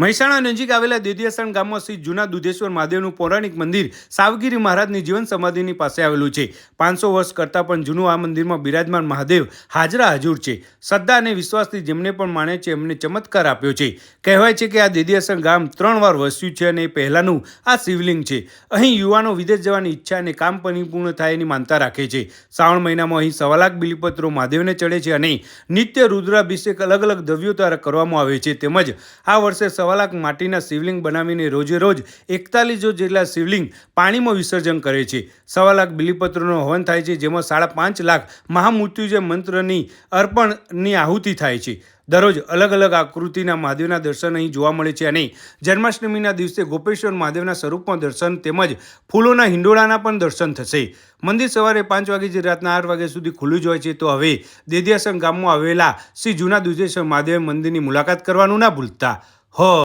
મહેસાણા નજીક આવેલા દેદિયાસણ ગામમાં શ્રી જૂના દુધેશ્વર મહાદેવનું પૌરાણિક મંદિર સાવગીરી મહારાજની જીવન સમાધિની પાસે આવેલું છે. પાંચસો વર્ષ કરતાં પણ જૂનું આ મંદિરમાં બિરાજમાન મહાદેવ હાજરા હજુર છે. શ્રદ્ધા અને વિશ્વાસથી જેમને પણ માને છે એમને ચમત્કાર આપ્યો છે. કહેવાય છે કે આ દેદિયાસણ ગામ ત્રણ વાર વસ્યું છે અને એ પહેલાંનું આ શિવલિંગ છે. અહીં યુવાનો વિદેશ જવાની ઈચ્છા અને કામ પરિપૂર્ણ થાય એની માનતા રાખે છે. શ્રાવણ મહિનામાં અહીં સવા લાખ બિલીપત્રો મહાદેવને ચડે છે અને નિત્ય રુદ્રાભિષેક અલગ અલગ દ્રવ્યો દ્વારા કરવામાં આવે છે. તેમજ આ વર્ષે સવા લાખ માટીના શિવલિંગ બનાવીને રોજે રોજ એકતાલીસો જેટલા શિવલિંગ પાણીમાં વિસર્જન કરે છે. સવા લાખ બિલીપત્રોનો હવન થાય છે, જેમાં સાડા પાંચ લાખ મહામૃત્યુજય મંત્રની અર્પણની આહુતિ થાય છે. દરરોજ અલગ અલગ આકૃતિના મહાદેવના દર્શન અહીં જોવા મળે છે અને જન્માષ્ટમીના દિવસે ગોપેશ્વર મહાદેવના સ્વરૂપમાં દર્શન તેમજ ફૂલોના હિંડોળાના પણ દર્શન થશે. મંદિર સવારે પાંચ વાગ્યાથી રાતના આઠ વાગ્યા સુધી ખુલ્લું જ હોય છે, તો હવે દેદિયાસણ ગામમાં આવેલા શ્રી જૂના દુધેશ્વર મહાદેવ મંદિરની મુલાકાત કરવાનું ના ભૂલતા. હો